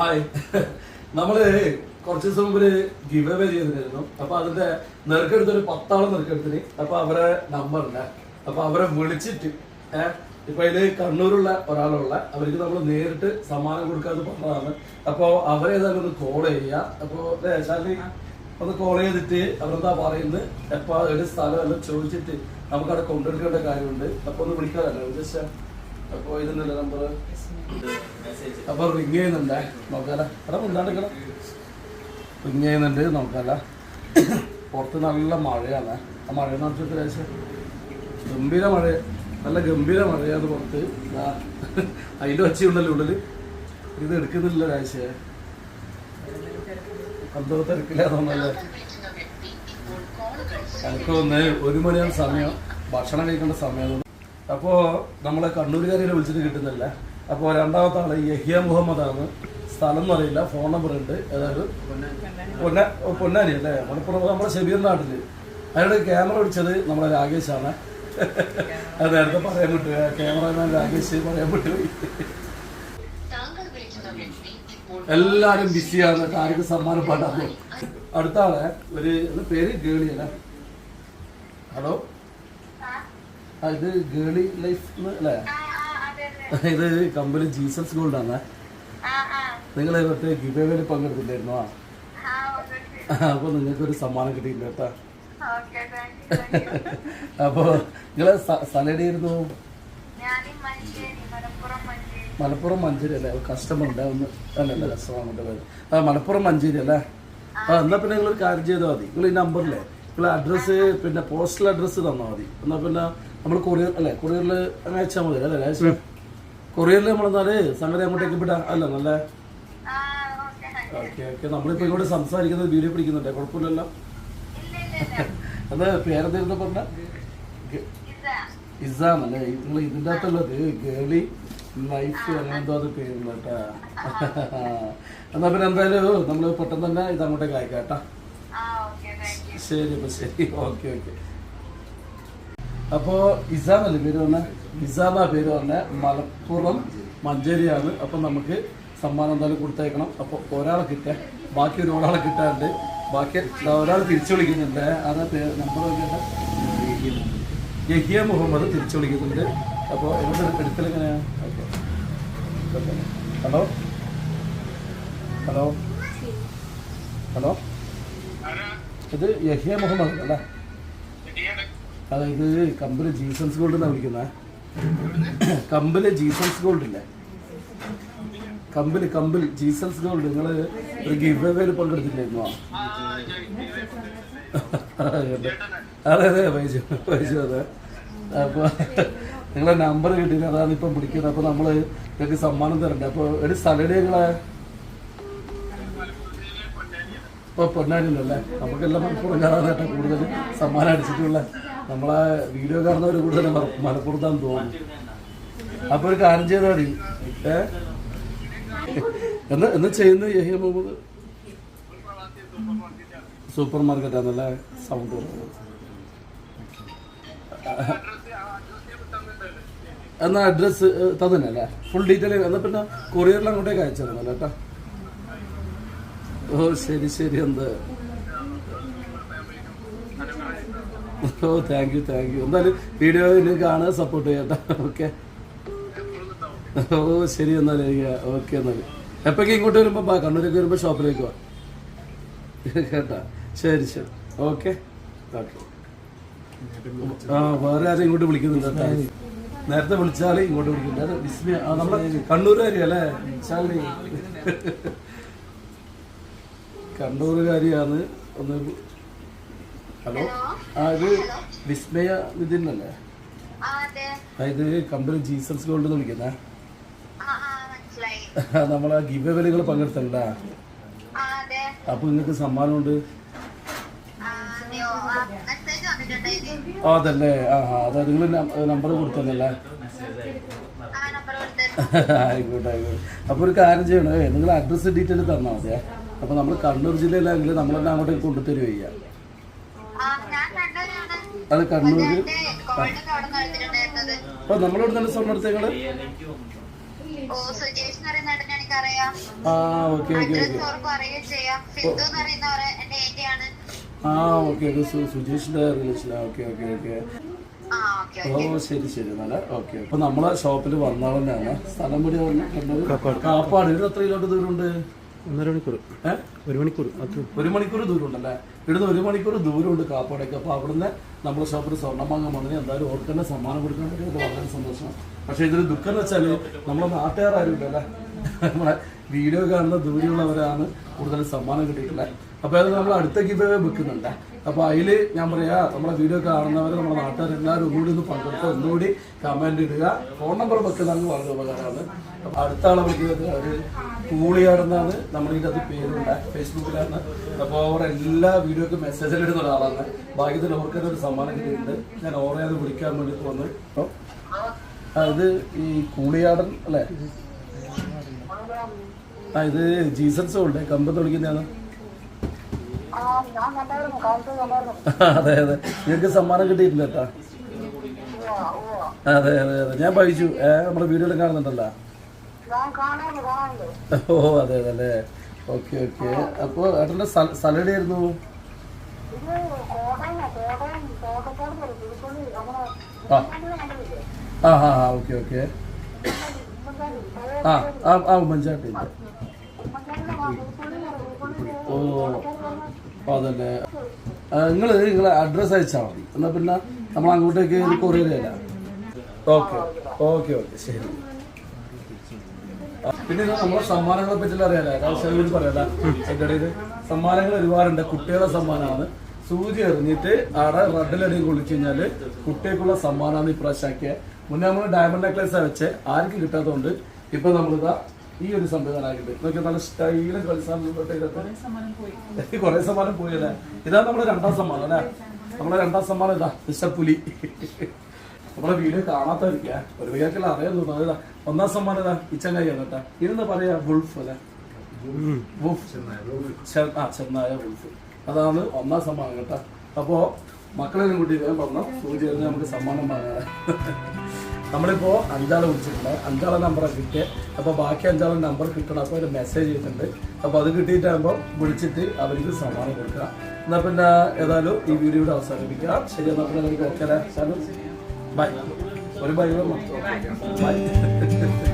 Hi നമ്മൾ കുറച്ച് ദിവസം മുമ്പ് ഗിവ് അവേ ചെയ്തിരുന്നു അപ്പൊ അതിന്റെ നെറുക്കെടുത്ത് ഒരു പത്താളം നെറുക്കെടുത്തിന്. അപ്പൊ അവരെ നമ്പർ ഉണ്ട് അപ്പൊ അവരെ വിളിച്ചിട്ട് ഏഹ് ഇപ്പൊ ഇത് കണ്ണൂരുള്ള ഒരാളുള്ള അവർക്ക് നമ്മൾ നേരിട്ട് സമ്മാനം കൊടുക്കാന്ന് പറഞ്ഞതാണ്. അപ്പൊ അവരെ ഏതായാലും ഒന്ന് കോൾ ചെയ്യുക അപ്പൊ ശാലി ഒന്ന് കോൾ ചെയ്തിട്ട് അവരെന്താ പറയുന്നത് എപ്പോ ഒരു സ്ഥലം എല്ലാം ചോദിച്ചിട്ട് നമുക്ക് അവിടെ കൊണ്ടെടുക്കേണ്ട കാര്യമുണ്ട്. അപ്പൊ ഒന്ന് വിളിക്കാറല്ലോ ജസ്റ്റ് അപ്പൊ ഇതിന്റെ നമ്പർ അപ്പൊ റിങ് ചെയ്യുന്നുണ്ടേ. നോക്കാല. എടാ ഉണ്ടാണ്ടിക്കണം റിങ് ചെയ്യുന്നുണ്ട്. നോക്കാല. പുറത്ത് നല്ല മഴയാണ്. ആ മഴ കഴിച്ച ഗംഭീര മഴ. നല്ല ഗംഭീര മഴയാണ് പുറത്ത്. അതിന്റെ അതിന്റെ ഒച്ചയുണ്ടല്ലോ ഉള്ളിൽ. ഇത് എടുക്കുന്നില്ല രാശ എന്തോ തിരക്കില്ലാന്നല്ലേ എനിക്ക് ഒന്ന് ഒരു മണിയാണ് സമയം. ഭക്ഷണം കഴിക്കേണ്ട സമയം അപ്പോ നമ്മളെ കണ്ണൂരുകാരെ വിളിച്ചിട്ട് കിട്ടുന്നില്ല. അപ്പോൾ രണ്ടാമത്തെ ആൾ യഹിയ മുഹമ്മദ് ആണ് സ്ഥലം എന്ന് അറിയില്ല ഫോൺ നമ്പർ ഉണ്ട്. അതായത് പൊന്ന പൊന്നാനി അല്ലേ? മലപ്പുറം നമ്മുടെ ഷബീർ നാട്ടിൽ. അയാളുടെ ക്യാമറ പിടിച്ചത് നമ്മളെ രാകേഷാണ്. അത് നേരത്തെ പറയാൻ പറ്റുക ക്യാമറമാൻ രാകേഷ് പറയാൻ പറ്റുമോ എല്ലാരും ബിസിയാണ്. ആർക്ക് സമ്മാനം പാടാൻ അടുത്ത ആളെ ഒരു പേര് ഗേളി അല്ലേ? ഹലോ? ഇത് ഗേളി ലൈഫ് അല്ലേ? ഇത് കമ്പനി ജീസസ് ഗോൾഡ് ആണ്. നിങ്ങൾ മറ്റേ ഗിവേവേൽ പങ്കെടുത്തില്ലായിരുന്നോ അപ്പൊ നിങ്ങൾക്ക് ഒരു സമ്മാനം കിട്ടിയില്ല കേട്ടാ. അപ്പൊ നിങ്ങളെ സ്ഥലടിയായിരുന്നു മലപ്പുറം മഞ്ചേരി. അല്ലേ? കസ്റ്റമർ ഉണ്ട്. ഒന്ന് അല്ലല്ല കസ്റ്റമർ പേര് ആ മലപ്പുറം മഞ്ചേരി അല്ലേ? ആ. എന്നാ പിന്നെ നിങ്ങൾ ഒരു കാര്യം ചെയ്താൽ മതി. നിങ്ങൾ ഈ നമ്പറിലെ നിങ്ങൾ അഡ്രസ്സ് പിന്നെ പോസ്റ്റൽ അഡ്രസ്സ് തന്നാൽ മതി. എന്നാ പിന്നെ നമ്മൾ കൊറിയർ അല്ലേ കൊറിയറിൽ അങ്ങനെ അയച്ചാൽ മതി അല്ലേ അയച്ചാൽ കൊറിയറിൽ നമ്മളെന്നാൽ സംഗതി അങ്ങോട്ടേക്ക് വിടാം അല്ല നല്ല? ഓക്കെ ഓക്കെ നമ്മളിപ്പോ ഇങ്ങോട്ട് സംസാരിക്കുന്നത് വീഡിയോ പിടിക്കുന്നുണ്ടേ? കുഴപ്പമില്ലല്ലോ? അത് പേരെന്തായിരുന്നു പറഞ്ഞ? അല്ലേ? നിങ്ങൾ ഇതിന്റെ അകത്തുള്ളത് ഗേളി ലൈഫ് അങ്ങനെന്തോ അത് പേരുള്ള കേട്ടാ. എന്നാ പിന്നെ എന്തായാലും നമ്മൾ പെട്ടെന്ന് തന്നെ ഇത് അങ്ങോട്ടേക്ക് അയക്കാം കേട്ടാ. ശരി അപ്പൊ ശരി. Okay okay. അപ്പോ ഇസാന്നല്ലേ പേര് പറഞ്ഞ? ഇസാന്ന പേര് പറഞ്ഞ. മലപ്പുറം മഞ്ചേരിയാണ്. അപ്പൊ നമുക്ക് സമ്മാനം എന്തായാലും കൊടുത്തേക്കണം. അപ്പൊ ഒരാളെ കിട്ടാൻ ബാക്കി ഒരു ഒരാളെ കിട്ടാറുണ്ട്. ബാക്കി ഒരാൾ തിരിച്ചു വിളിക്കുന്നുണ്ട്. അതാ നമ്പർ നോക്കിയിട്ട് യഹിയ മുഹമ്മദ് തിരിച്ചു വിളിക്കുന്നുണ്ട്. അപ്പോൾ എവിടെ എടുക്കൽ എങ്ങനെയാണ് ഓക്കെ. ഹലോ? ഹലോ? ഹലോ? ഇത് യഹിയ മുഹമ്മദ് അല്ലേ? അതെ ഇത് ജീസൺസ് ജീസൻസ് ഗോൾഡ് എന്നാണ് വിളിക്കുന്നത് കമ്പനി ജീസൻസ് ഗോൾഡ് ഇല്ലേ? കമ്പൽ കമ്പിൽ ജീസൻസ് ഗോൾഡ്. നിങ്ങൾ ഒരു ഗിവ് അവേയിൽ പങ്കെടുത്തില്ലായിരുന്നോ? അതെ അതെ വൈജു വൈജു അതെ. അപ്പൊ നിങ്ങളെ നമ്പർ കിട്ടിയില്ല അതാണ് ഇപ്പം പിടിക്കുന്നത് അപ്പൊ നമ്മൾ നിങ്ങൾക്ക് സമ്മാനം തരണ്ട? അപ്പൊ ഒരു സ്ഥലയുടെ നിങ്ങളെ? ഇപ്പൊ പൊന്നാനില്ലല്ലേ നമുക്കെല്ലാം മലപ്പുറം കാണാനായിട്ട് കൂടുതൽ സമ്മാനം അടിച്ചിട്ടുള്ള. നമ്മളെ വീഡിയോ കാണുന്നവർ കൂടുതൽ മലപ്പുറത്താൻ തോന്നുന്നു. അപ്പൊ ഒരു കാര്യം ചെയ്താൽ മതി ഏ? എന്ന് എന്ന് ചെയ്യുന്നത് യഹിയ മുഹമ്മദ്? സൂപ്പർ ആണല്ലേ സൗണ്ട് എന്നാ അഡ്രസ് തന്നല്ലേ ഫുൾ ഡീറ്റെയിൽ എന്നാ പിന്നെ കൊറിയറിൽ അങ്ങോട്ടേക്ക് അയച്ചു തന്നല്ലേ കേട്ടോ ഓ ശരി ശരി എന്ത്? ഓ താങ്ക് യു താങ്ക് യു എന്തായാലും വീഡിയോ ഇനി കാണുക സപ്പോർട്ട് ചെയ്യട്ടെ. ഓക്കെ ഓ ശരി എന്നാലും ഓക്കെ എന്നാലും. എപ്പോഴേക്കും ഇങ്ങോട്ട് വരുമ്പോൾ ബാ കണ്ണൂരേക്ക് വരുമ്പോൾ ഷോപ്പിലേക്ക് വാ. കേട്ടാ? ശരി ശരി. ഓക്കെ ഓക്കെ ആ വേറെ ആരും ഇങ്ങോട്ട് വിളിക്കുന്നുണ്ട് നേരത്തെ വിളിച്ചാൽ ഇങ്ങോട്ട് വിളിക്കുന്നുണ്ട്. നമ്മളെ കണ്ണൂരുകാരി അല്ലേ ശാലിനി കണ്ണൂരുകാരിയാണ് ഒന്ന് ഹലോ? ആ ഇത് വിസ്മയ നിതിൻ അല്ലേ? ഇത് കമ്പനി ജീസസ് ഗോൾഡ് എന്ന് വിളിക്കുന്നേ? നമ്മളെ ഗിവ് അവലുകൾ പങ്കെടുത്തണ്ട അപ്പൊ നിങ്ങൾക്ക് സമ്മാനമുണ്ട്? അതല്ലേ. ആ അതാ നിങ്ങൾ നമ്പർ കൊടുത്തല്ലേ ആയിക്കോട്ടെ ആയിക്കോട്ടെ. അപ്പൊ ഒരു കാര്യം ചെയ്യണേ നിങ്ങൾ അഡ്രസ് ഡീറ്റെയിൽ തന്നാൽ മതിയെ. അപ്പൊ നമ്മൾ കണ്ണൂർ ജില്ലയിലാണെങ്കിൽ നമ്മളെല്ലാം അങ്ങോട്ടേക്ക് കൊണ്ടുതരുവയ്യ അത് കണ്ണൂര് അപ്പൊ നമ്മളോട് തന്നെ സ്വർണം പറയുന്ന ആ ഓക്കെ ഓക്കെ ആ ഓക്കെ സുജേഷിന്റെ റിലേഷൻ ഓക്കെ ഓക്കെ ഓക്കെ. ആ ഓക്കെ ഓ ശരി ശരി. നല്ല ഓക്കെ. അപ്പൊ നമ്മളെ ഷോപ്പിൽ വന്നാൾ തന്നെയാണ്. സ്ഥലം കൂടി കണ്ടത് കാപ്പാട്. ഇത് എത്ര കിലോമീറ്റർ ദൂരമുണ്ട്? ഒന്നര മണിക്കൂർ ഒരു മണിക്കൂർ ഒരു മണിക്കൂർ ദൂരമുണ്ടല്ലേ? ഇവിടുന്ന് ഒരു മണിക്കൂർ ദൂരമുണ്ട് കാപ്പാടേക്ക്. അപ്പോൾ അവിടുന്ന് നമ്മുടെ ഷോപ്പിൽ സ്വർണം വാങ്ങാൻ വന്നതിന് എന്തായാലും ഓർക്കന്നെ സമ്മാനം കൊടുക്കാൻ പറ്റിയത് വളരെ സന്തോഷം. പക്ഷേ ഇതൊരു ദുഃഖം എന്ന് വെച്ചാൽ നമ്മളെ നാട്ടുകാരും ഇല്ലല്ലേ നമ്മളെ വീഡിയോ കാണുന്ന ദൂരെയുള്ളവരാണ് കൂടുതൽ സമ്മാനം കിട്ടിയിട്ടുള്ളത്. അപ്പോൾ അത് നമ്മൾ അടുത്ത ഗിവ് വെക്കുന്നുണ്ട്. അപ്പോൾ അതിൽ ഞാൻ പറയാ നമ്മുടെ വീഡിയോ കാണുന്നവർ നമ്മുടെ നാട്ടുകാർ എല്ലാവരും ഒന്നുകൂടി ഒന്ന് പങ്കെടുത്ത് ഒന്നുകൂടി കമന്റ് ഇടുക. ഫോൺ നമ്പർ വെക്കുന്നതാണ് വളരെ ഉപകാരമാണ്. അടുത്ത ആളെ വിളിക്കുന്നത് ഒരു കൂളിയാടുന്നാണ് നമ്മുടെ ഇതിന്റെ അത് പേരുണ്ട്. ഫേസ്ബുക്കിലാണ്. അപ്പോൾ അവർ എല്ലാ വീഡിയോക്കും മെസ്സേജ് ഇടുന്ന ഒരാളാണ്. ഭാഗ്യത്തിൽ അവർക്ക് ഒരു സമ്മാനം കിട്ടിയിട്ടുണ്ട്. ഞാൻ ഓറെ അത് വിളിക്കാൻ വേണ്ടി തോന്നുന്നു അപ്പോൾ അത് ഈ കൂളിയാടൻ അല്ലേ? ആ ഇത് ജീസൺസ് ഉണ്ട്. കമ്പ് വിളിക്കുന്നതാണ് അതെ അതെ. നിങ്ങൾക്ക് സമ്മാനം കിട്ടിയിട്ടില്ല കേട്ടാ. അതെ അതെ അതെ. ഞാൻ പഠിച്ചു ഏ നമ്മുടെ വീഡിയോ കാണുന്നുണ്ടല്ലോ. ഓ അതെ അതെ അല്ലേ? Okay okay. അപ്പോൾ ഏട്ടന്റെ സ്ഥലം എവിടെയായിരുന്നു ആ. ആ ഹാ ആ ഓക്കെ ഓക്കെ. ആ ആ ആ ഉമ്മൻചാട്ടിന്റെ അതല്ലേ നിങ്ങൾ നിങ്ങൾ അഡ്രസ്സ് അയച്ചാൽ മതി. എന്നാൽ പിന്നെ നമ്മൾ അങ്ങോട്ടേക്ക് കൊറിയർ ചെയ്യാം ഓക്കെ ഓക്കെ ഓക്കെ ശരി. പിന്നെ നമ്മളെ സമ്മാനങ്ങളെ പറ്റി അറിയാലോ? രാജശേഖരൻ പറയാലോ സെക്രട്ടറിയിൽ സമ്മാനങ്ങൾ ഒരുപാടുണ്ട്. കുട്ടികളുടെ സമ്മാനമാണ്. സൂചി എറിഞ്ഞിട്ട് ആടെ റെഡിലടി കൊള്ളിച്ചു കഴിഞ്ഞാൽ കുട്ടികൾക്കുള്ള സമ്മാനമാണ് ഇപ്രാവശ്യം ആക്കിയത് മുന്നേ നമ്മൾ ഡയമണ്ട് നെക്ലേസ് വെച്ച്. ആർക്കും കിട്ടാത്തതുകൊണ്ട് ഇപ്പൊ നമ്മളിതാ ഈ ഒരു സംവിധാനമായിട്ട് നോക്കിയാൽ നല്ല സ്റ്റൈലും കളിസാധനം കുറെ സമ്മാനം പോയി. അല്ലേ? ഇതാ നമ്മുടെ രണ്ടാം സമ്മാനം അല്ലേ? നമ്മുടെ രണ്ടാം സമ്മാനം ഇതാ മിസ്റ്റർ പുലി. നമ്മളെ വീഡിയോ കാണാത്തവരിക്കാ ഒരു അറിയാൻ തോന്നുന്നു അതാ ഒന്നാം സമ്മാനം ഇതാ ഇച്ചങ്ങായി കേട്ടാ ഇതെന്താ പറയാ? വുൾഫ് അല്ലെ? ചെന്നായ വുൾഫ് അതാണ് ഒന്നാം സമ്മാനം കേട്ടാ. അപ്പോ മക്കളെ കൂട്ടി വേഗം പറഞ്ഞു. സൂചി എറിഞ്ഞ് നമുക്ക് സമ്മാനം വാങ്ങാം. നമ്മളിപ്പോ അഞ്ചാളെ വിളിച്ചിട്ടുണ്ട്. അഞ്ചാളെ നമ്പറാണ് കിട്ടിയത് അപ്പോൾ ബാക്കി അഞ്ചാളെ നമ്പർ കിട്ടണം. അപ്പോൾ ഒരു മെസ്സേജ് ചെയ്തിട്ടുണ്ട് അപ്പോൾ അത് കിട്ടിയിട്ടാകുമ്പോൾ വിളിച്ചിട്ട് അവർക്ക് സമ്മാനം കൊടുക്കുക. എന്നാൽ പിന്നെ ഏതായാലും ഈ വീഡിയോയുടെ അവസാനിപ്പിക്കുക. ശരി എന്നാൽ പിന്നെ നമുക്ക് ഓക്കെ ബൈ ഒരു ബൈ ബൈ